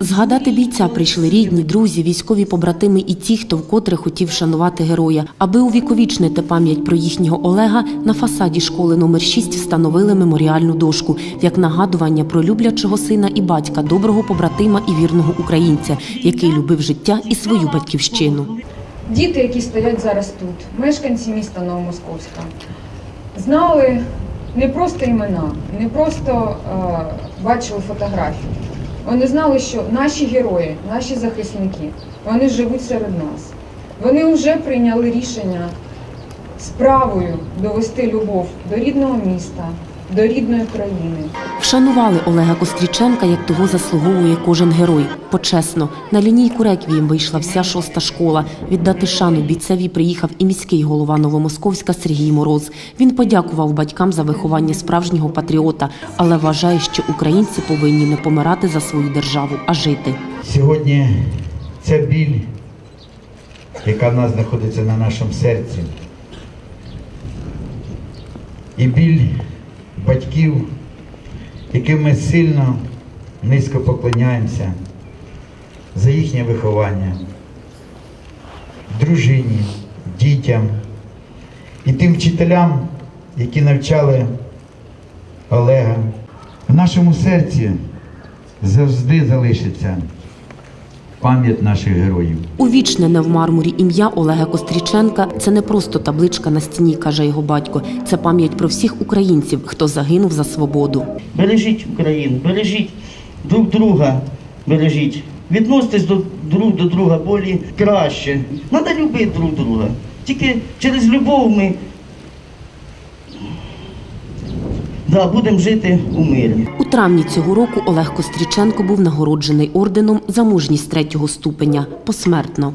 Згадати бійця прийшли рідні, друзі, військові побратими і ті, хто вкотре хотів шанувати героя. Аби увіковічнити пам'ять про їхнього Олега, на фасаді школи номер 6 встановили меморіальну дошку як нагадування про люблячого сина і батька, доброго побратима і вірного українця, який любив життя і свою батьківщину. Діти, які стоять зараз тут, мешканці міста Новомосковська, знали не просто імена, не просто е, бачили фотографії. Вони знали, що наші герої, наші захисники, вони живуть серед нас. Вони вже прийняли рішення справою довести любов до рідного міста, до рідної країни. Вшанували Олега Костріченка, як того заслуговує кожен герой. Почесно, на лінійку реквієм вийшла вся шоста школа. Віддати шану бійцеві приїхав і міський голова Новомосковська Сергій Мороз. Він подякував батькам за виховання справжнього патріота, але вважає, що українці повинні не помирати за свою державу, а жити. Сьогодні ця біль, яка в нас знаходиться на нашому серці, і біль батьків, яким ми сильно низько поклоняємося за їхнє виховання, дружині, дітям і тим вчителям, які навчали Олега. В нашому серці завжди залишиться пам'ять наших героїв. Увічнене в мармурі ім'я Олега Костріченка це не просто табличка на стіні, каже його батько. Це пам'ять про всіх українців, хто загинув за свободу. Бережіть Україну, бережіть друг друга, бережіть. Відноситесь до друг до друга болі краще. Треба любити друг друга. Тільки через любов ми да, будемо жити у мирі. У травні цього року Олег Костріченко був нагороджений орденом за мужність третього ступеня посмертно.